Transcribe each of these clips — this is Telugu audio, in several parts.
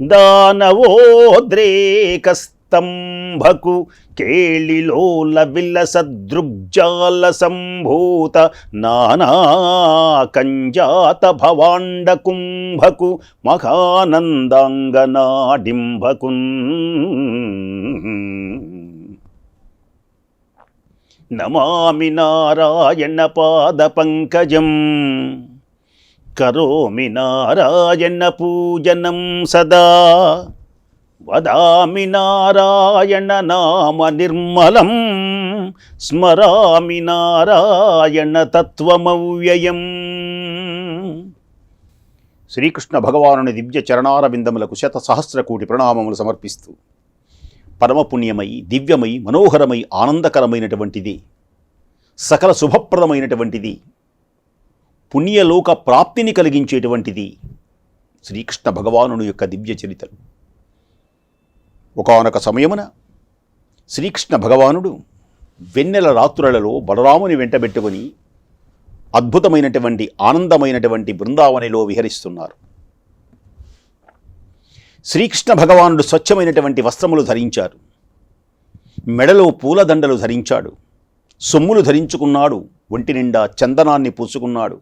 దానవోద్రేకస్తంభకు కేళిలోల విలసదృగ్జాల సంభూత నానా కంజాత భవాండ కుంభకు మహానందాంగనాడింభకున్. నమామి నారాయణ పాద పంకజం. కరోమి నారాయణ పూజనం సదా. వదామి నారాయణ నామ నిర్మలం స్మరామి నారాయణ తత్వమవ్యయం. శ్రీకృష్ణ భగవానుని దివ్య చరణారవిందములకు శత సహస్ర కోటి ప్రణామములు సమర్పిస్తూ పరమపుణ్యమై దివ్యమై మనోహరమై ఆనందకరమైనటువంటిది సకల శుభప్రదమైనటువంటిది పుణ్యలోక ప్రాప్తిని కలిగించేటువంటిది శ్రీకృష్ణ భగవానుడు యొక్క దివ్య చరితలు ఒకనొక సమయమున శ్రీకృష్ణ భగవానుడు వెన్నెల రాత్రులలో బలరాముని వెంటబెట్టుకొని అద్భుతమైనటువంటి ఆనందమైనటువంటి బృందావనిలో విహరిస్తున్నారు. శ్రీకృష్ణ భగవానుడు స్వచ్ఛమైనటువంటి వస్త్రములు ధరించారు మెడలో పూలదండలు ధరించాడు. సొమ్ములు ధరించుకున్నాడు. ఒంటి నిండా చందనాన్ని పూసుకున్నాడు.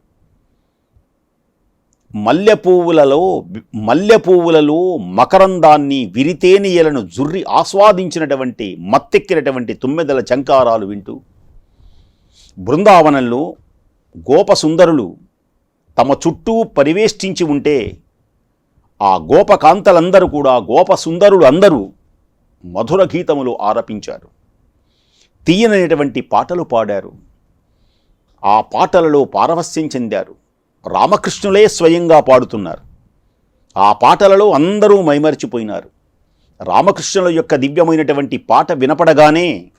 మల్లె పువ్వులలో మల్లె పువ్వులలో మకరందాన్ని విరితేనియలను జుర్రి ఆస్వాదించినటువంటి మత్తెక్కినటువంటి తుమ్మెదల చంకారాలు వింటూ బృందావనంలో గోపసుందరులు తమ చుట్టూ పరివేష్టించి ఉంటే ఆ గోపకాంతలందరూ కూడా గోపసుందరులు అందరూ మధుర గీతములు ఆరపించారు. తీయననేటువంటి పాటలు పాడారు. ఆ పాటలలో పారవస్యం చెందారు. రామకృష్ణులే స్వయంగా పాడుతున్నారు. ఆ పాటలలో అందరూ మైమరిచిపోయినారు. రామకృష్ణుల యొక్క దివ్యమైనటువంటి పాట వినపడగానే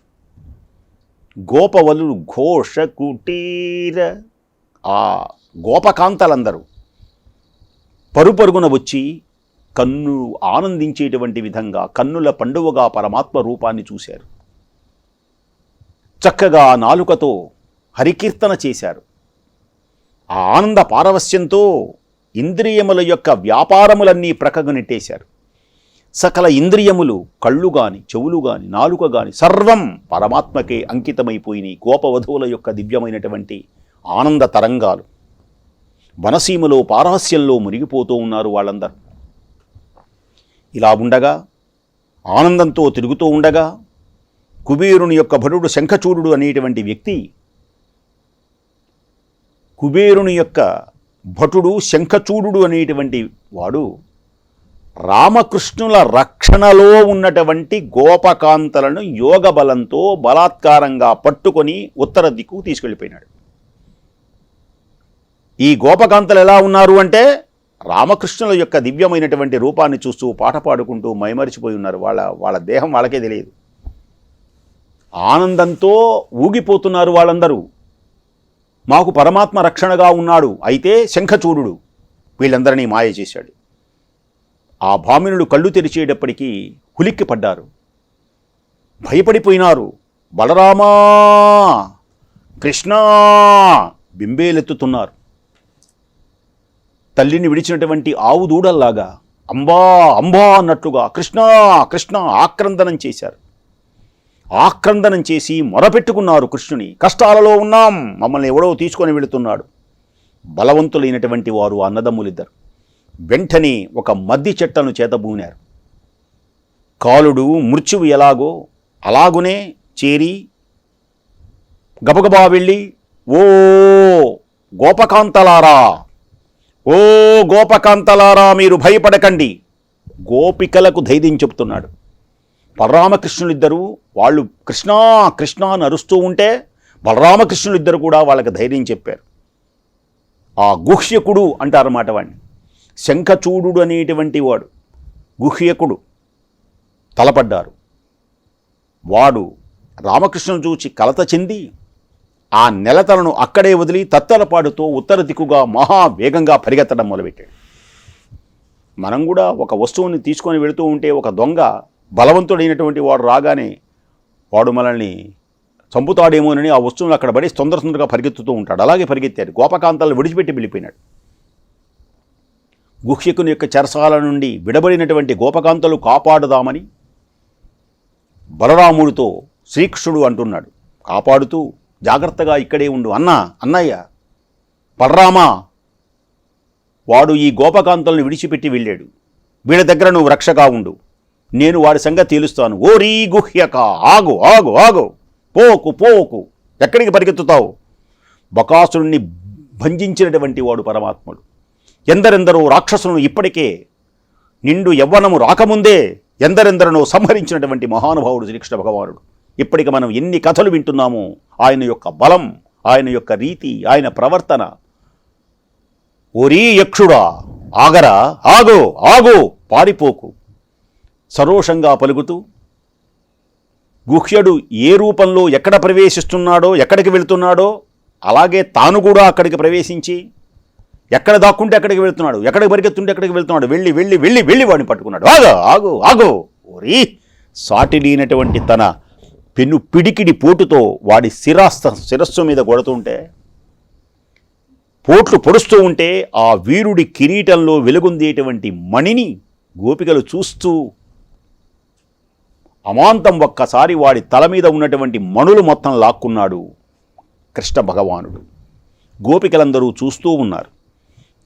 గోపవలు ఘోష కుటీర ఆ గోపకాంతలందరూ పరుపరుగున వచ్చి కన్ను ఆనందించేటువంటి విధంగా కన్నుల పండువగా పరమాత్మ రూపాన్ని చూశారు. చక్కగా నాలుకతో హరికీర్తన చేశారు. ఆ ఆనంద పారవస్యంతో ఇంద్రియముల యొక్క వ్యాపారములన్నీ ప్రక్కకు నెట్టేశారు సకల ఇంద్రియములు కళ్ళు గాని చెవులు గాని నాలుక గాని సర్వం పరమాత్మకే అంకితమైపోయినాయి గోపవధువుల యొక్క దివ్యమైనటువంటి ఆనంద తరంగాలు. వనసీమలో పారహస్యంలో మునిగిపోతూ ఉన్నారు వాళ్ళందరూ. ఇలా ఉండగా ఆనందంతో తిరుగుతూ ఉండగా కుబేరుని యొక్క భటుడు శంఖచూడు అనేటువంటి వ్యక్తి కుబేరుని యొక్క భటుడు శంఖచూడు అనేటువంటి వాడు రామకృష్ణుల రక్షణలో ఉన్నటువంటి గోపకాంతలను యోగ బలంతో బలాత్కారంగా పట్టుకొని ఉత్తర దిక్కు తీసుకెళ్ళిపోయినాడు. ఈ గోపకాంతలు ఎలా ఉన్నారు అంటే రామకృష్ణుల యొక్క దివ్యమైనటువంటి రూపాన్ని చూస్తూ పాట పాడుకుంటూ మైమరిచిపోయి ఉన్నారు. వాళ్ళ వాళ్ళ దేహం వాళ్ళకే తెలియదు. ఆనందంతో ఊగిపోతున్నారు వాళ్ళందరూ. మాకు పరమాత్మ రక్షణగా ఉన్నాడు. అయితే శంఖచూడు వీళ్ళందరినీ మాయ చేశాడు. ఆ భామినుడు కళ్ళు తెరిచేటప్పటికీ హులిక్కి పడ్డారు. భయపడిపోయినారు. బలరామా! కృష్ణా! బింబేలెత్తుతున్నారు. తల్లిని విడిచినటువంటి ఆవు దూడల్లాగా అంబా అంబా అన్నట్లుగా కృష్ణ కృష్ణ ఆక్రందనం చేశారు. ఆక్రందనం చేసి మొరపెట్టుకున్నారు కృష్ణుని. కష్టాలలో ఉన్నాం. మమ్మల్ని ఎవడో తీసుకొని వెళుతున్నాడు. బలవంతులైనటువంటి వారు అన్నదమ్ములిద్దరు. వెంటనే ఒక మద్ది చెట్టను చేతబూనారు. కాలుడు మృత్యువు ఎలాగో అలాగునే చేరి గబగబా వెళ్ళి ఓ గోపకాంతలారా! ఓ గోపకాంతలారా! మీరు భయపడకండి! గోపికలకు ధైర్యం చెప్తున్నాడు. బలరామకృష్ణులిద్దరూ వాళ్ళు కృష్ణా కృష్ణ అని అరుస్తూ ఉంటే బలరామకృష్ణులిద్దరు కూడా వాళ్ళకి ధైర్యం చెప్పారు. ఆ గుహ్యకుడు అంటారన్నమాట వాడిని శంఖచూడు అనేటువంటి వాడు గుహ్యకుడు తలపడ్డారు. వాడు రామకృష్ణను చూచి కలత చెంది ఆ నెలతలను అక్కడే వదిలి తత్తలపాడుతో ఉత్తర దిక్కుగా మహావేగంగా పరిగెత్తడం మొదలుపెట్టాడు. మనం కూడా ఒక వస్తువుని తీసుకొని వెళుతూ ఉంటే ఒక దొంగ బలవంతుడైనటువంటి వాడు రాగానే వాడు మనల్ని చంపుతాడేమోనని ఆ వస్తువును అక్కడ పడి తొందర తొందరగా పరిగెత్తుతూ ఉంటాడు. అలాగే పరిగెత్తాడు. గోపకాంతాలను విడిచిపెట్టి వెళ్ళిపోయినాడు. గుహ్యకుని యొక్క చెరసాల నుండి విడబడినటువంటి గోపకాంతలు కాపాడుదామని బలరాముడితో శ్రీకృష్ణుడు అంటున్నాడు. కాపాడుతూ జాగ్రత్తగా ఇక్కడే ఉండు. అన్నా అన్నయ్య బలరామా వాడు ఈ గోపకాంతలను విడిచిపెట్టి వెళ్ళాడు. వీళ్ళ దగ్గర నువ్వు రక్షగా ఉండు. నేను వాడి సంగతి తేలుస్తాను. ఓరీ గుహ్యక. ఆగు ఆగు ఆగు. పోకు పోకు. ఎక్కడికి పరిగెత్తుతావు? బకాసురుణ్ణి భంజించినటువంటి వాడు పరమాత్ముడు. ఎందరెందరో రాక్షసులను ఇప్పటికే నిండు యవ్వనము రాకముందే ఎందరెందరనో సంహరించినటువంటి మహానుభావుడు శ్రీకృష్ణ భగవానుడు. ఇప్పటికి మనం ఎన్ని కథలు వింటున్నామో ఆయన యొక్క బలం ఆయన యొక్క రీతి ఆయన ప్రవర్తన. ఓరీ యక్షుడా ఆగరా ఆగో ఆగో పారిపోకు. సరోషంగా పలుకుతూ గుహ్యుడు ఏ రూపంలో ఎక్కడ ప్రవేశిస్తున్నాడో ఎక్కడికి వెళుతున్నాడో అలాగే తాను కూడా అక్కడికి ప్రవేశించి ఎక్కడ దాక్కుంటే అక్కడికి వెళ్తున్నాడు ఎక్కడికి పరిగెత్తుంటే ఎక్కడికి వెళ్తున్నాడు వెళ్ళి వెళ్ళి వెళ్ళి వెళ్ళి వాడిని పట్టుకున్నాడు. ఆగు ఆగు ఆగు ఓరి! సాటిలేనటువంటి తన పెను పిడికిడి పోటుతో వాడి శిరాస్త శిరస్సు మీద కొడుతుంటే పోట్లు పొడుస్తూ ఉంటే ఆ వీరుడి కిరీటంలో వెలుగుందేటువంటి మణిని గోపికలు చూస్తూ అమాంతం ఒక్కసారి వాడి తల మీద ఉన్నటువంటి మణులు మొత్తం లాక్కున్నాడు కృష్ణ భగవానుడు. గోపికలందరూ చూస్తూ ఉన్నారు.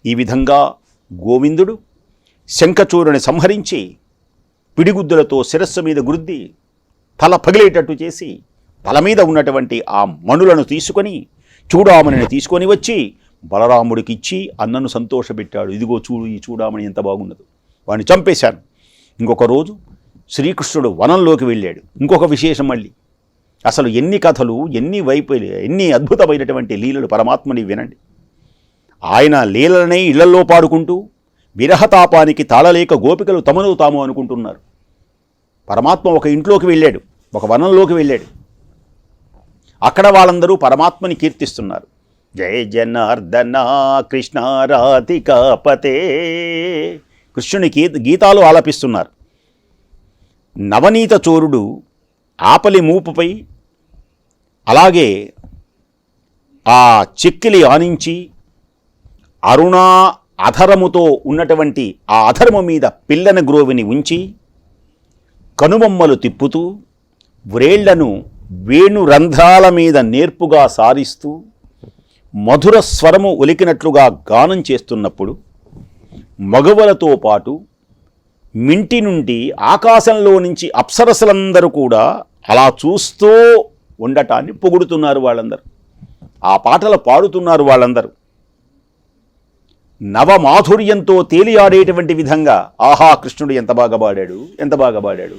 ఈ విధంగా గోవిందుడు శంఖచూరుని సంహరించి పిడిగుద్దులతో శిరస్సు మీద గుద్ది తల పగిలేటట్టు చేసి తల మీద ఉన్నటువంటి ఆ మణులను తీసుకొని చూడామణిని తీసుకొని వచ్చి బలరాముడికి ఇచ్చి అన్నను సంతోషపెట్టాడు. ఇదిగో చూడు ఈ చూడామణి ఎంత బాగున్నదో. వాడిని చంపేశాను. ఇంకొక రోజు శ్రీకృష్ణుడు వనంలోకి వెళ్ళాడు. ఇంకొక విశేషం మళ్ళీ. అసలు ఎన్ని కథలు ఎన్ని వైపు ఎన్ని అద్భుతమైనటువంటి లీలలు పరమాత్మని వినండి. ఆయన లీలలనే ఇళ్ళలో పాడుకుంటూ విరహతాపానికి తాళలేక గోపికలు తమను తాము అనుకుంటున్నారు. పరమాత్మ ఒక ఇంట్లోకి వెళ్ళాడు ఒక వనంలోకి వెళ్ళాడు. అక్కడ వాళ్ళందరూ పరమాత్మని కీర్తిస్తున్నారు. జయ జనార్దన కృష్ణ రాధికాపతే కృష్ణుని గీతాలు ఆలపిస్తున్నారు. నవనీత చోరుడు ఆపలి మూపుపై అలాగే ఆ చెక్కిలి ఆనించి అరుణా అధరముతో ఉన్నటువంటి ఆ అధరము మీద పిల్లన గ్రోవిని ఉంచి కనుబొమ్మలు తిప్పుతూ వ్రేళ్ళను వేణు రంధ్రాల మీద నేర్పుగా సారిస్తూ మధుర స్వరము ఒలికినట్లుగా గానం చేస్తున్నప్పుడు మగవలతో పాటు మింటి నుండి ఆకాశంలో నుంచి అప్సరసలందరూ కూడా అలా చూస్తూ ఉండటాన్ని పొగుడుతున్నారు వాళ్ళందరూ. ఆ పాటలు పాడుతున్నారు వాళ్ళందరూ. నవమాధుర్యంతో తేలియాడేటువంటి విధంగా ఆహా కృష్ణుడు ఎంత బాగా పాడాడు ఎంత బాగా పాడాడు.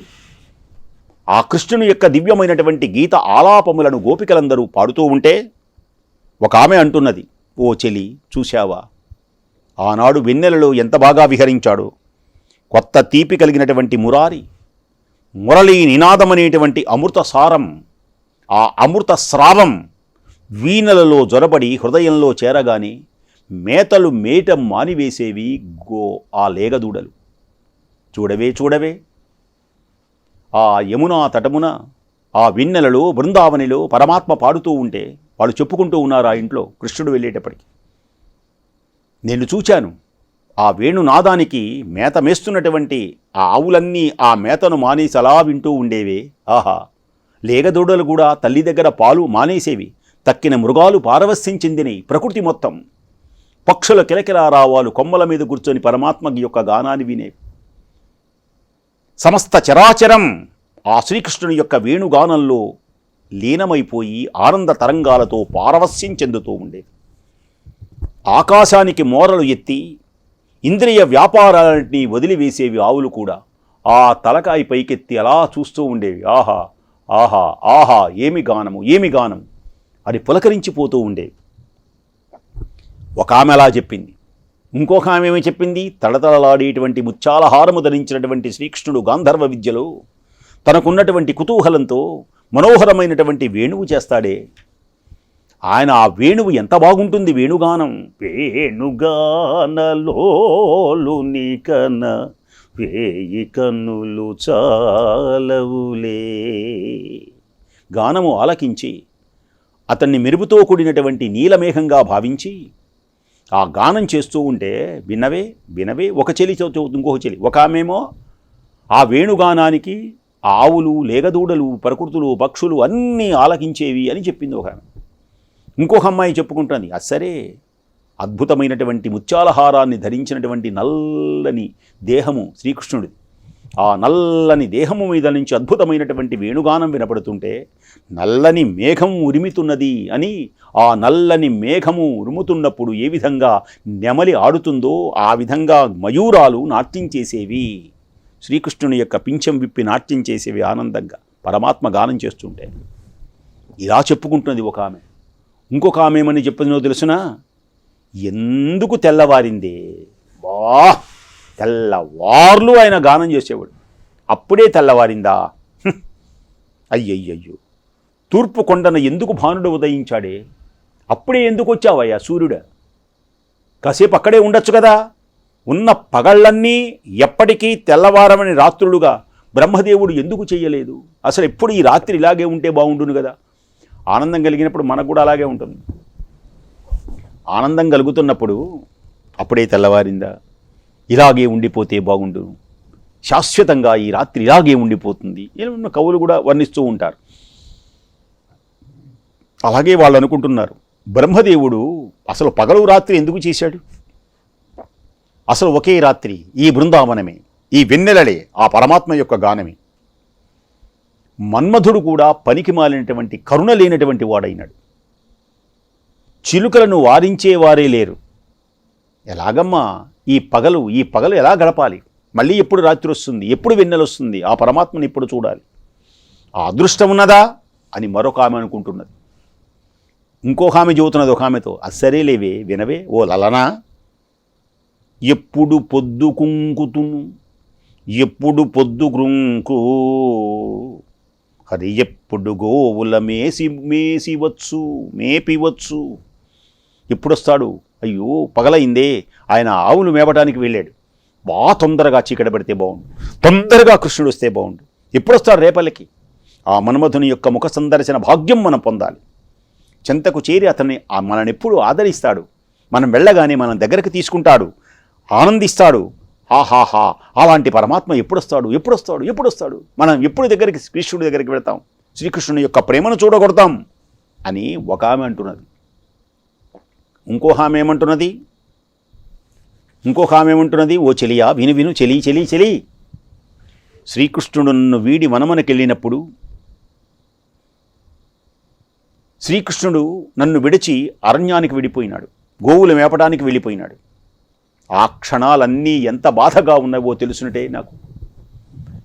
ఆ కృష్ణుని యొక్క దివ్యమైనటువంటి గీత ఆలాపములను గోపికలందరూ పాడుతూ ఉంటే ఒక ఆమె అంటున్నది ఓ చెలి చూశావా? ఆనాడు వెన్నెలలో ఎంత బాగా విహరించాడో కొత్త తీపి కలిగినటువంటి మురారి మురళీ నినాదమనేటువంటి అమృత సారం ఆ అమృత స్రావం వీణలలో జొరబడి హృదయంలో చేరగానే మేతలు మేట మానివేసేవి గో ఆ లేగదూడలు. చూడవే చూడవే. ఆ యమునా తటమున ఆ విన్నెలలో బృందావనిలో పరమాత్మ పాడుతూ ఉంటే వాళ్ళు చెప్పుకుంటూ ఉన్నారు ఆ ఇంట్లో కృష్ణుడు వెళ్ళేటప్పటికి? నేను చూచాను. ఆ వేణునాదానికి మేత మేస్తున్నటువంటి ఆ ఆవులన్నీ ఆ మేతను మానేసి అలా వింటూ ఉండేవే. ఆహా! లేగదూడలు కూడా తల్లి దగ్గర పాలు మానేసేవి. తక్కిన మృగాలు పారవస్యం ప్రకృతి మొత్తం. పక్షుల కిలకిలారావాలు కొమ్మల మీద కూర్చొని పరమాత్మ యొక్క గానాన్ని వినేవి. సమస్త చరాచరం ఆ శ్రీకృష్ణుని యొక్క వేణుగానంలో లీనమైపోయి ఆనంద తరంగాలతో పారవస్యం చెందుతూ ఉండేది. ఆకాశానికి మోరలు ఎత్తి ఇంద్రియ వ్యాపారాలన్నింటినీ వదిలివేసేవి ఆవులు కూడా. ఆ తలకాయ పైకెత్తి అలా చూస్తూ ఉండేవి. ఆహా ఆహా ఆహా ఏమి గానము ఏమి గానం అని పులకరించిపోతూ ఉండేవి. ఒక ఆమె అలా చెప్పింది. ఇంకొక ఆమె ఏమి చెప్పింది? తడతడలాడేటువంటి ముత్యాలహారము ధరించినటువంటి శ్రీకృష్ణుడు గాంధర్వ విద్యలో తనకున్నటువంటి కుతూహలంతో మనోహరమైనటువంటి వేణువు చేస్తాడే. ఆయన ఆ వేణువు ఎంత బాగుంటుంది వేణుగానం. వేణుగానలోలు నీకన వేయి కన్నులు చాలవులే. గానము ఆలకించి అతన్ని మెరుపుతో కూడినటువంటి నీలమేఘంగా భావించి ఆ గానం చేస్తూ ఉంటే వినవే వినవే ఒక చెలి చదువు ఇంకొక చెలి. ఒక ఆమెమో ఆ వేణుగానానికి ఆవులు లేగదూడలు ప్రకృతులు పక్షులు అన్నీ ఆలకించేవి అని చెప్పింది ఒక ఆమె. ఇంకొక అమ్మాయి చెప్పుకుంటుంది సరే అద్భుతమైనటువంటి ముత్యాలహారాన్ని ధరించినటువంటి నల్లని దేహము శ్రీకృష్ణుడిది. ఆ నల్లని దేహము మీద నుంచి అద్భుతమైనటువంటి వేణుగానం వినపడుతుంటే నల్లని మేఘం ఉరిమితున్నది అని ఆ నల్లని మేఘము ఉరుముతున్నప్పుడు ఏ విధంగా నెమలి ఆడుతుందో ఆ విధంగా మయూరాలు నాట్యం చేసేవి. శ్రీకృష్ణుని యొక్క పింఛం విప్పి నాట్యం చేసేవి ఆనందంగా పరమాత్మ గానం చేస్తుంటే. ఇలా చెప్పుకుంటున్నది ఒక ఆమె. ఇంకొక ఆమె ఏమని చెప్పిందో తెలుసునా? ఎందుకు తెల్లవారిందే? బా తెల్లవార్లు ఆయన గానం చేసేవాడు. అప్పుడే తెల్లవారిందా? అయ్యయ్యయ్యో. తూర్పు కొండన ఎందుకు భానుడు ఉదయించాడే? అప్పుడే ఎందుకు వచ్చావయ్యా సూర్యుడు? కాసేపు అక్కడే ఉండొచ్చు కదా. ఉన్న పగళ్ళన్నీ ఎప్పటికీ తెల్లవారమని రాత్రులుగా బ్రహ్మదేవుడు ఎందుకు చేయలేదు అసలు ఎప్పుడు ఈ రాత్రి ఇలాగే ఉంటే బాగుండును కదా? ఆనందం కలిగినప్పుడు మనకు కూడా అలాగే ఉంటుంది. ఆనందం కలుగుతున్నప్పుడు అప్పుడే తెల్లవారిందా ఇలాగే ఉండిపోతే బాగుండు. శాశ్వతంగా ఈ రాత్రి ఇలాగే ఉండిపోతుంది ఏమన్నా కవులు కూడా వర్ణిస్తూ ఉంటారు. అలాగే వాళ్ళు అనుకుంటున్నారు బ్రహ్మదేవుడు అసలు పగలు రాత్రి ఎందుకు చేశాడు? అసలు ఒకే రాత్రి ఈ బృందావనమే ఈ వెన్నెలలే ఆ పరమాత్మ యొక్క గానమే. మన్మధుడు కూడా పనికి మాలినటువంటి కరుణ లేనటువంటి వాడైనాడు. చిలుకలను వారించేవారే లేరు. ఎలాగమ్మా ఈ పగలు ఈ పగలు ఎలా గడపాలి? మళ్ళీ ఎప్పుడు రాత్రి వస్తుంది? ఎప్పుడు వెన్నెలొస్తుంది ఆ పరమాత్మని ఎప్పుడు చూడాలి? ఆ అదృష్టం ఉన్నదా? అని మరొక ఆమె అనుకుంటున్నది. ఇంకొక ఆమె చెబుతున్నది ఒక ఆమెతో అస్సరే లేవే వినవే ఓ లలనా ఎప్పుడు పొద్దు కుంకుతును ఎప్పుడు పొద్దు కృంకు అది ఎప్పుడు గోవుల మేసి మేసివచ్చు మేపివచ్చు. ఎప్పుడొస్తాడు? అయ్యో పగలైందే. ఆయన ఆవులు మేపడానికి వెళ్ళాడు. బాగా తొందరగా చీకటి పెడితే బాగుండు తొందరగా కృష్ణుడు వస్తే బాగుండు ఎప్పుడొస్తాడు రేపల్లకి? ఆ మన్మధుని యొక్క ముఖ సందర్శన భాగ్యం మనం పొందాలి. చెంతకు చేరి అతన్ని మననెప్పుడు మనని ఎప్పుడు ఆదరిస్తాడు. మనం వెళ్ళగానే మనం దగ్గరకు తీసుకుంటాడు. ఆనందిస్తాడు. ఆహాహా అలాంటి పరమాత్మ ఎప్పుడొస్తాడు ఎప్పుడొస్తాడు ఎప్పుడొస్తాడు? మనం ఎప్పుడు దగ్గరికి కృష్ణుడి దగ్గరికి వెళ్తాం? శ్రీకృష్ణుని యొక్క ప్రేమను చూడగొడతాం అని ఒక ఆమె అంటున్నది. ఇంకో ఆమె ఏమంటున్నది? ఇంకొక ఆమె ఏమంటున్నది? ఓ చెలియా విను విను చెలి చెలి చెలి. శ్రీకృష్ణుడు నన్ను వీడి వనమనకెళ్ళినప్పుడు శ్రీకృష్ణుడు నన్ను విడిచి అరణ్యానికి వెళ్ళిపోయినాడు గోవులు మేపడానికి వెళ్ళిపోయినాడు. ఆ క్షణాలన్నీ ఎంత బాధగా ఉన్నావో తెలుసునటే నాకు.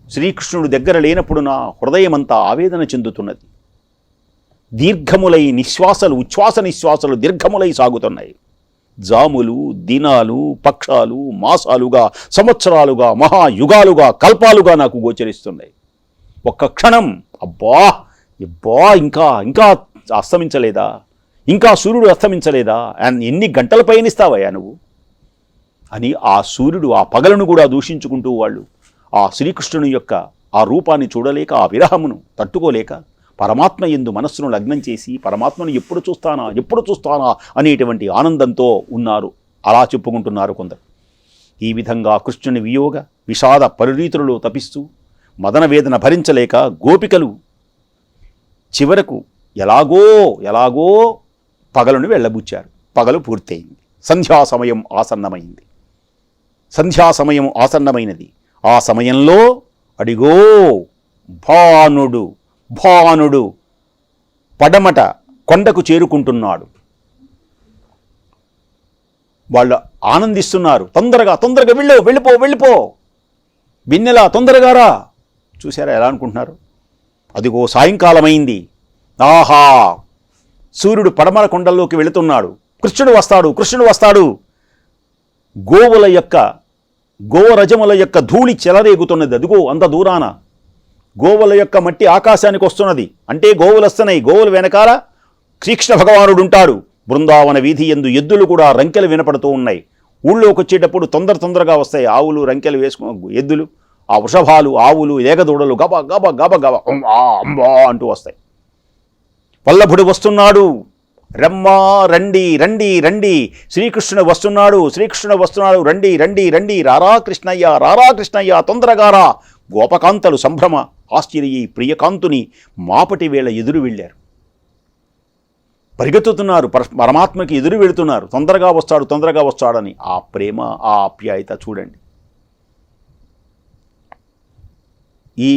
శ్రీకృష్ణుడు దగ్గర లేనప్పుడు నా హృదయమంతా ఆవేదన చెందుతున్నది. దీర్ఘములై నిశ్వాసలు ఉచ్ఛ్వాస నిశ్వాసలు దీర్ఘములై సాగుతున్నాయి. జాములు దినాలు పక్షాలు మాసాలుగా సంవత్సరాలుగా మహాయుగాలుగా కల్పాలుగా నాకు గోచరిస్తున్నాయి. ఒక్క క్షణం అబ్బా అబ్బా ఇంకా ఇంకా అస్తమించలేదా? ఇంకా సూర్యుడు అస్తమించలేదా? అండ్ ఎన్ని గంటల పయనిస్తావయ్యా నువ్వు? అని ఆ సూర్యుడు ఆ పగలను కూడా దూషించుకుంటూ వాళ్ళు ఆ శ్రీకృష్ణుని యొక్క ఆ రూపాన్ని చూడలేక ఆ విరహమును తట్టుకోలేక పరమాత్మ ఎందు మనస్సును లగ్నం చేసి పరమాత్మను ఎప్పుడు చూస్తానా ఎప్పుడు చూస్తానా అనేటువంటి ఆనందంతో ఉన్నారు. అలా చెప్పుకుంటున్నారు కొందరు. ఈ విధంగా కృష్ణుని వియోగ విషాద పరిరీతులలో తపిస్తూ మదన వేదన భరించలేక గోపికలు చివరకు ఎలాగో ఎలాగో పగలను వెళ్ళబుచ్చారు. పగలు పూర్తయింది. సంధ్యా సమయం ఆసన్నమైంది. సంధ్యా సమయం ఆసన్నమైనది. ఆ సమయంలో అడిగో భానుడు భానుడు పడమట కొండకు చేరుకుంటున్నాడు. వాళ్ళు ఆనందిస్తున్నారు. తొందరగా తొందరగా వెళ్ళు వెళ్ళిపో వెళ్ళిపో. విన్నెలా తొందరగా రా. చూసారా ఎలా అనుకుంటున్నారు? అదిగో సాయంకాలమైంది. ఆహా! సూర్యుడు పడమర కొండల్లోకి వెళుతున్నాడు. కృష్ణుడు వస్తాడు కృష్ణుడు వస్తాడు. గోవుల యొక్క గోవరజముల యొక్క ధూళి చెలరేగుతున్నది. అదిగో అంత దూరాన. గోవుల యొక్క మట్టి ఆకాశానికి వస్తున్నది. అంటే గోవులు వస్తున్నాయి గోవుల వెనకాల శ్రీకృష్ణ భగవానుడు ఉంటాడు బృందావన వీధి ఎందు ఎద్దులు కూడా రంకెలు వినపడుతూ ఉన్నాయి. ఊళ్ళోకి వచ్చేటప్పుడు తొందర తొందరగా వస్తాయి ఆవులు రంకెలు వేసుకు ఎద్దులు. ఆ వృషభాలు ఆవులు ఏగదూడలు గబ గబ గబ గబ అంబా అంబా అంటూ వస్తాయి. వల్లభుడు వస్తున్నాడు. రమ్మా రండి రండి రండి. శ్రీకృష్ణుడు వస్తున్నాడు శ్రీకృష్ణుడు వస్తున్నాడు. రండి రండి రండి. రారా కృష్ణయ్య రారా కృష్ణయ్య తొందరగా రా గోపకాంతలు సంభ్రమ ఆశ్చర్య ప్రియకాంతుని మాపటి వేళ ఎదురు వెళ్ళారు. పరిగెత్తుతున్నారు పరమాత్మకి ఎదురు వెళుతున్నారు. తొందరగా వస్తాడు తొందరగా వస్తాడని. ఆ ప్రేమ ఆ ఆప్యాయత చూడండి. ఈ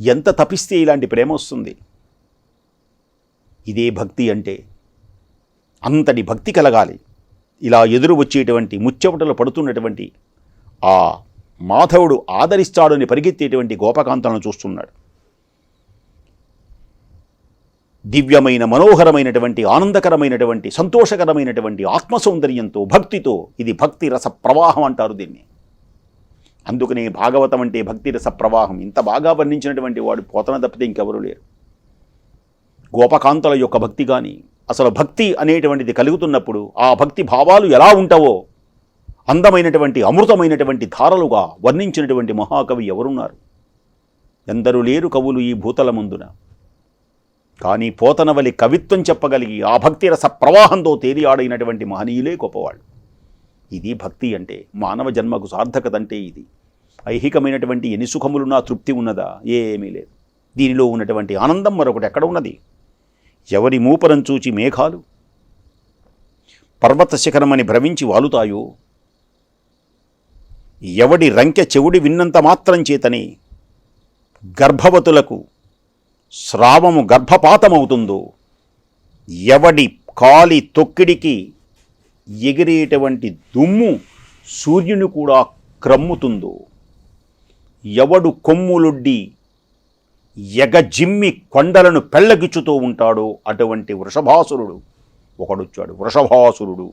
ఎంత తపిస్తే ఇలాంటి ప్రేమ వస్తుంది? ఇదే భక్తి అంటే అంతటి భక్తి కలగాలి. ఇలా ఎదురు వచ్చేటువంటి ముచ్చమటలు పడుతున్నటువంటి ఆ మాధవుడు ఆదరిస్తాడని పరిగెత్తేటువంటి గోపకాంతలను చూస్తున్నాడు. దివ్యమైన మనోహరమైనటువంటి ఆనందకరమైనటువంటి సంతోషకరమైనటువంటి ఆత్మ సౌందర్యంతో భక్తితో ఇది భక్తి రస ప్రవాహం అంటారు దీన్ని. అందుకనే భాగవతం అంటే భక్తి రస ప్రవాహం. ఇంత బాగా వర్ణించినటువంటి వాడు పోతన తప్పితే ఇంకెవరూ లేరు. గోపకాంతల యొక్క భక్తి కానీ అసలు భక్తి అనేటువంటిది కలుగుతున్నప్పుడు ఆ భక్తి భావాలు ఎలా ఉంటావో అందమైనటువంటి అమృతమైనటువంటి ధారలుగా వర్ణించినటువంటి మహాకవి ఎవరున్నారు? ఎందరూ లేరు కవులు ఈ భూతల ముందున. కానీ పోతనవలి కవిత్వం చెప్పగలిగి ఆ భక్తి రస ప్రవాహంతో తేలియాడైనటువంటి మహనీయులే గొప్పవాళ్ళు. ఇది భక్తి అంటే మానవ జన్మకు సార్థకత అంటే ఇది. ఐహికమైనటువంటి ఎన్ని సుఖములున్నా తృప్తి ఉన్నదా? ఏమీ లేదు. దీనిలో ఉన్నటువంటి ఆనందం మరొకటి ఎక్కడ ఉన్నది? ఎవరి మూపరం చూచి మేఘాలు? పర్వత శిఖరమని భ్రమించి వాలుతాయో? ఎవడి రంకె చెవుడి విన్నంత మాత్రం చేతనే గర్భవతులకు స్రావము గర్భపాతమవుతుందో? ఎవడి కాలి తొక్కిడికి ఎగిరేటువంటి దుమ్ము సూర్యుని కూడా క్రమ్ముతుందో? ఎవడు కొమ్ములొడ్డి ఎగజిమ్మి కొండలను పెళ్ళగిచ్చుతూ ఉంటాడో అటువంటి వృషభాసురుడు. ఒకడొచ్చాడు వృషభాసురుడు.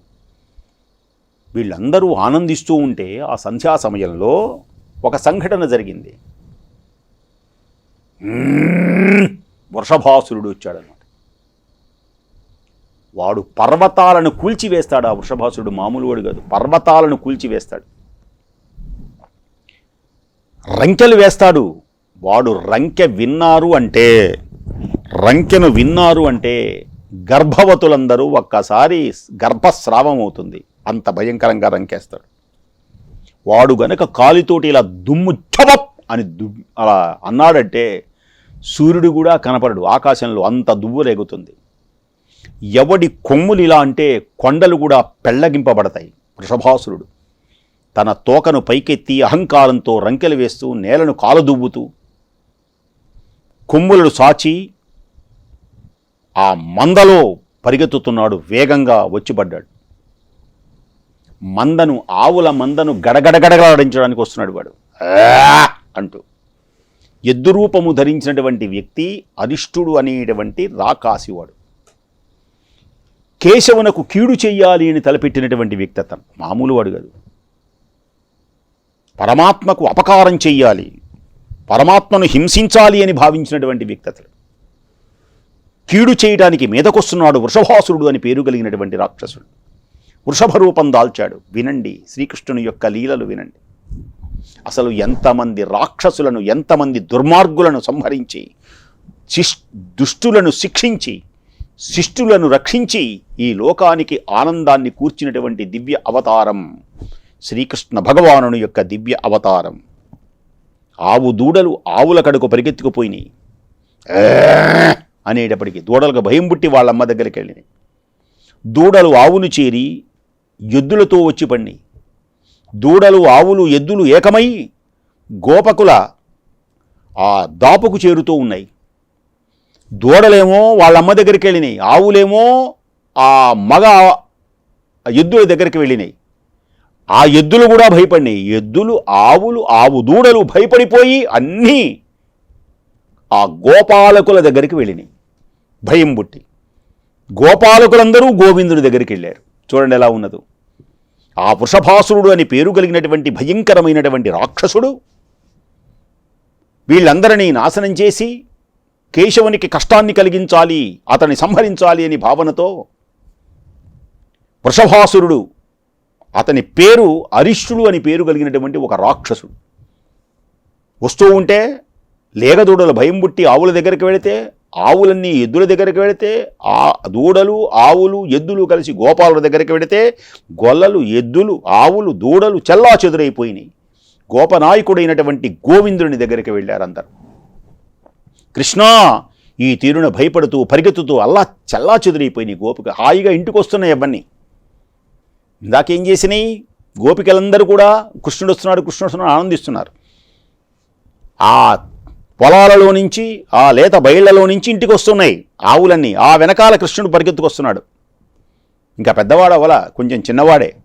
వీళ్ళందరూ ఆనందిస్తూ ఉంటే ఆ సంధ్యా సమయంలో ఒక సంఘటన జరిగింది. వృషభాసురుడు వచ్చాడనమాట. వాడు పర్వతాలను కూల్చివేస్తాడు. ఆ వృషభాసురుడు మామూలు వాడు కాదు. పర్వతాలను కూల్చివేస్తాడు. రంకెలు వేస్తాడు. వాడు రంకె విన్నారు అంటే రంకెను విన్నారు అంటే గర్భవతులందరూ ఒక్కసారి గర్భస్రావం అవుతుంది అంత భయంకరంగా రంకేస్తాడు. వాడు గనక కాలితోటి ఇలా దుమ్ము చబప్ అని దు అలా అన్నాడంటే సూర్యుడు కూడా కనపడడు. ఆకాశంలో అంత దువ్వు రేగుతుంది. ఎవడి కొమ్ములు ఇలా అంటే కొండలు కూడా పెళ్ళగింపబడతాయి. వృషభాసురుడు తన తోకను పైకెత్తి అహంకారంతో రంకెలు వేస్తూ నేలను కాలదువ్వుతూ కొమ్ములను సాచి ఆ మందలో పరిగెత్తుతున్నాడు వేగంగా వచ్చిపడ్డాడు మందను ఆవుల మందను గడగడగడగడాడించడానికి వస్తున్నాడు వాడు. "ఆ!" అంటూ. ఎద్దు రూపము ధరించినటువంటి వ్యక్తి అరిష్టుడు అనేటువంటి రాకాసివాడు కేశవునకు కీడు చెయ్యాలి అని తలపెట్టినటువంటి వ్యక్తి అతను. మామూలు వాడు కాదు. పరమాత్మకు అపకారం చెయ్యాలి. పరమాత్మను హింసించాలి అని భావించినటువంటి వ్యక్తి అతడు. కీడు చేయడానికి మీదకొస్తున్నాడు వృషభాసురుడు అని పేరు కలిగినటువంటి రాక్షసుడు. వృషభ రూపం దాల్చాడు. వినండి శ్రీకృష్ణుని యొక్క లీలలు వినండి. అసలు ఎంతమంది రాక్షసులను ఎంతమంది దుర్మార్గులను సంహరించి శిష్ దుష్టులను శిక్షించి శిష్టులను రక్షించి ఈ లోకానికి ఆనందాన్ని కూర్చినటువంటి దివ్య అవతారం శ్రీకృష్ణ భగవానుని యొక్క దివ్య అవతారం. ఆవు దూడలు ఆవుల కడుకు పరిగెత్తుకుపోయినాయి. అనేటప్పటికీ దూడలకు భయం పుట్టి వాళ్ళమ్మ దగ్గరికి వెళ్ళినాయి దూడలు ఆవును చేరి ఎద్దులతో వచ్చి పడినాయి దూడలు ఆవులు ఎద్దులు ఏకమై గోపకుల ఆ దాపుకు చేరుతూ ఉన్నాయి. దూడలేమో వాళ్ళ అమ్మ దగ్గరికి వెళ్ళినాయి. ఆవులేమో ఆ మగ ఎద్దుల దగ్గరికి వెళ్ళినాయి. ఆ ఎద్దులు కూడా భయపడినాయి. ఎద్దులు ఆవులు ఆవు దూడలు భయపడిపోయి అన్నీ ఆ గోపాలకుల దగ్గరికి వెళ్ళినాయి. భయం పుట్టి. గోపాలకులందరూ గోవిందుడి దగ్గరికి వెళ్ళారు. చూడండి ఎలా ఉన్నదో. ఆ వృషభాసురుడు అని పేరు కలిగినటువంటి భయంకరమైనటువంటి రాక్షసుడు వీళ్ళందరినీ నాశనం చేసి కేశవునికి కష్టాన్ని కలిగించాలి అతన్ని సంహరించాలి అని భావనతో వృషభాసురుడు అతని పేరు అరిష్టుడు అని పేరు కలిగినటువంటి ఒక రాక్షసుడు. వస్తూ ఉంటే లేగదూడల భయం పుట్టి ఆవుల దగ్గరికి వెళితే ఆవులన్నీ ఎద్దుల దగ్గరికి వెళితే ఆ దూడలు ఆవులు ఎద్దులు కలిసి గోపాలుల దగ్గరికి వెళితే గొల్లలు ఎద్దులు ఆవులు దూడలు చెల్లా చెదురైపోయినాయి గోపనాయకుడైనటువంటి గోవిందుని దగ్గరికి వెళ్ళారు అందరు. కృష్ణ ఈ తీరున భయపడుతూ పరిగెత్తుతూ అల్లా చల్లా చెదురైపోయినాయి గోపిక. హాయిగా ఇంటికి వస్తున్నాయి అవన్నీ. ఇందాకేం చేసినాయి? గోపికలందరూ కూడా కృష్ణుడు వస్తున్నాడు కృష్ణుడు వస్తున్నాడు ఆనందిస్తున్నారు. ఆ పొలాలలో నుంచి ఆ లేత బయళ్ళలో నుంచి ఇంటికి వస్తున్నాయి ఆవులన్నీ. ఆ వెనకాల కృష్ణుడు పరిగెత్తుకొస్తున్నాడు. ఇంకా పెద్దవాడు అవల కొంచెం చిన్నవాడే.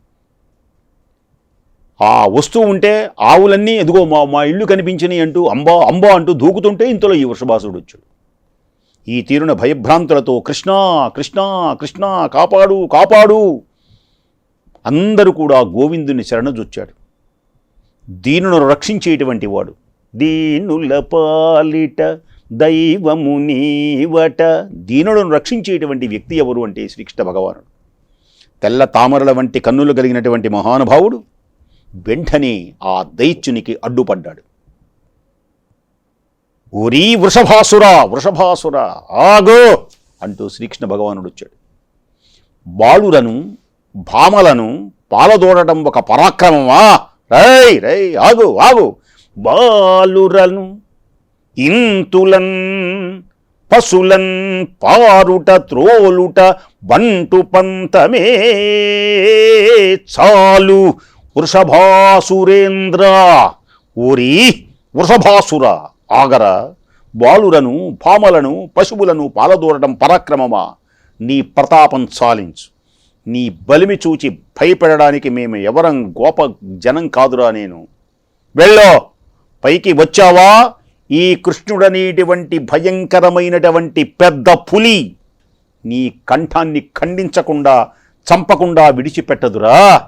ఆ వస్తూ ఉంటే ఆవులన్నీ ఎదుగో మా మా ఇల్లు కనిపించినాయి అంటూ అంబా అంబా అంటూ దూకుతుంటే ఇంతలో ఈ వృషభాసుడు వచ్చాడు. ఈ తీరున భయభ్రాంతులతో కృష్ణ కృష్ణ కృష్ణ కాపాడు కాపాడు అందరూ కూడా గోవిందుని శరణజొచ్చాడు. దీనును రక్షించేటువంటి వాడు. దీనుల పాలిట దైవము నీవట. దీనులను రక్షించేటువంటి వ్యక్తి ఎవరు అంటే శ్రీకృష్ణ భగవానుడు. తెల్ల తామరల వంటి కన్నులు కలిగినటువంటి మహానుభావుడు వెంటనే ఆ దైత్యునికి అడ్డుపడ్డాడు. ఓరీ వృషభాసుర వృషభాసుర ఆగో! అంటూ శ్రీకృష్ణ భగవానుడు వచ్చాడు బాలురను భామలను పాలదోడటం ఒక పరాక్రమమా? రై రై ఆగు ఆగు. బాలురను ఇంతులన్ పశులన్ పారుట త్రోలుట బంటు పంతమే చాలు. వృషభాసురేంద్ర ఓరి వృషభాసుర ఆగర. బాలురను భామలను పశువులను పాలదూరడం పరాక్రమమా? నీ ప్రతాపం చాలించు. నీ బలిమి చూచి భయపెడడానికి మేము ఎవరం గోప జనం కాదురా నేను. వెళ్ళో పైకి వచ్చావా? ఈ కృష్ణుడనేటువంటి భయంకరమైనటువంటి పెద్ద పులి నీ కంఠాన్ని ఖండించకుండా చంపకుండా విడిచిపెట్టదురా.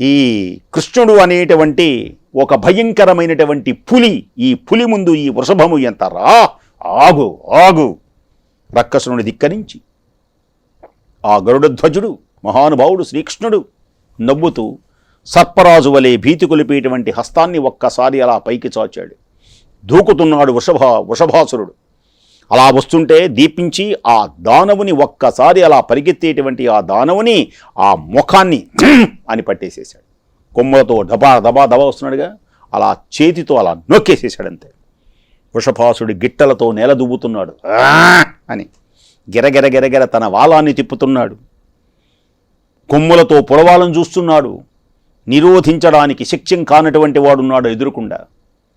ఈ కృష్ణుడు అనేటువంటి ఒక భయంకరమైనటువంటి పులి ఈ పులి ముందు ఈ వృషభము ఎంత రా? ఆగు ఆగు. రక్కసుని ధిక్కరించి ఆ గరుడధ్వజుడు మహానుభావుడు శ్రీకృష్ణుడు నవ్వుతూ సర్పరాజు వలె భీతి కొలిపేటువంటి హస్తాన్ని ఒక్కసారి అలా పైకి చాచాడు. దూకుతున్నాడు వృషభ వృషభాసురుడు. అలా వస్తుంటే దీపించి ఆ దానవుని ఒక్కసారి అలా పరిగెత్తేటువంటి ఆ దానవుని ఆ ముఖాన్ని అని పట్టేసేశాడు. కొమ్మలతో డబా దబా దబా వస్తున్నాడుగా. అలా చేతితో అలా నొక్కేసేశాడంతే. వృషభాసుడి గిట్టలతో నేల దువ్వుతున్నాడు. అని. గిరగిరగిరగిర తన వాలాన్ని తిప్పుతున్నాడు. కొమ్ములతో పొడవాలను చూస్తున్నాడు. నిరోధించడానికి శక్యం కానటువంటి వాడున్నాడు ఎదురుకుండా.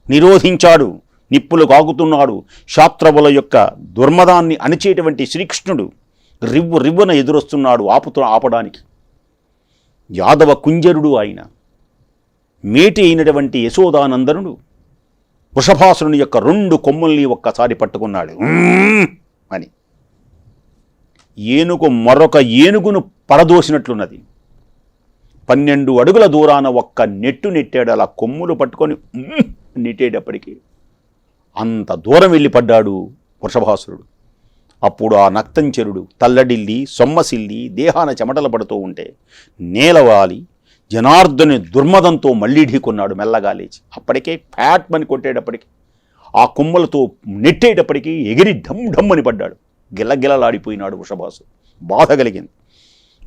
నిరోధించాడు నిప్పులు కాగుతున్నాడు. శాత్రవుల యొక్క దుర్మదాన్ని అణిచేటువంటి శ్రీకృష్ణుడు రివ్వు రివ్వున ఎదురొస్తున్నాడు ఆపుతూ ఆపడానికి. యాదవ కుంజరుడు ఆయన. మేటి అయినటువంటి యశోదానందనుడు వృషభాసురుని యొక్క రెండు కొమ్ముల్ని ఒక్కసారి పట్టుకున్నాడు. అని. ఏనుగు మరొక ఏనుగును పడదోసినట్లున్నది పన్నెండు అడుగుల దూరాన ఒక్క నెట్టు నెట్టాడు అలా కొమ్ములు పట్టుకొని "ఉమ్" అంత దూరం వెళ్ళి పడ్డాడు వృషభాసురుడు. అప్పుడు ఆ నక్తంచరుడు తల్లడిల్లి సొమ్మసిల్లి దేహాన చెమటలు పడుతూ ఉంటే నేలవాలి జనార్దుని దుర్మదంతో మళ్ళీ ఢీకొన్నాడు మెల్లగా లేచి. అప్పటికే ఫ్యాట్ మని కొట్టేటప్పటికి ఆ కొమ్మలతో నెట్టేటప్పటికీ ఎగిరి ఢమ్ ఢమ్ అని పడ్డాడు. గిలగిలలాడిపోయినాడు వృషభాసు. బాధ కలిగింది.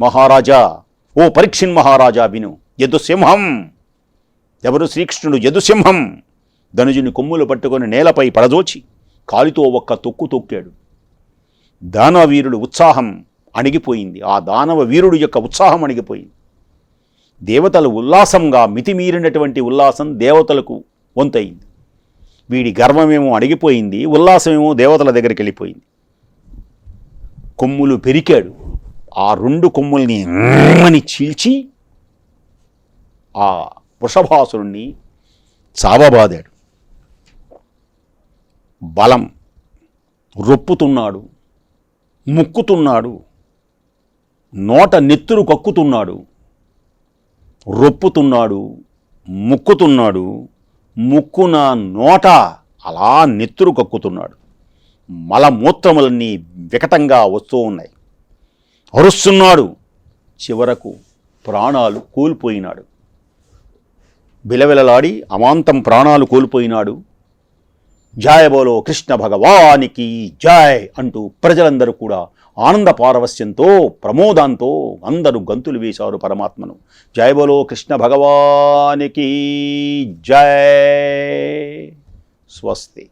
మహారాజా ఓ పరీక్షిన్ మహారాజా విను యదుసింహం. ఎవరు శ్రీకృష్ణుడు? యదుసింహం. ధనుజుని కొమ్ములు పట్టుకొని నేలపై పడదోచి కాలితో ఒక్క తొక్కు తొక్కాడు. దానవీరుడు ఉత్సాహం అణిగిపోయింది. ఆ దానవ వీరుడు యొక్క ఉత్సాహం అణిగిపోయింది. దేవతలు ఉల్లాసంగా మితిమీరినటువంటి ఉల్లాసం దేవతలకు వంతయింది. వీడి గర్వమేమో అడిగిపోయింది ఉల్లాసమేమో దేవతల దగ్గరికి వెళ్ళిపోయింది. కొమ్ములు పెరికాడు. ఆ రెండు కొమ్ముల్ని అని చీల్చి ఆ వృషభాసురుణ్ణి చావబాదాడు. బలం రొప్పుతున్నాడు ముక్కుతున్నాడు నోట నెత్తురు కక్కుతున్నాడు రొప్పుతున్నాడు ముక్కుతున్నాడు ముక్కున నోట అలా నెత్తురు కక్కుతున్నాడు. మలమూత్రములన్నీ వికటంగా వస్తూ ఉన్నాయి. అరుస్తున్నాడు. చివరకు ప్రాణాలు కోల్పోయినాడు. బిలవిలలాడి అమాంతం ప్రాణాలు కోల్పోయినాడు. జాయ బోలో కృష్ణ భగవానికి జాయ్ అంటూ ప్రజలందరూ కూడా ఆనంద పారవస్యంతో ప్రమోదంతో అందరూ గంతులు వేశారు పరమాత్మను. జయ బోలో కృష్ణ భగవానికి జయ. స్వస్తి.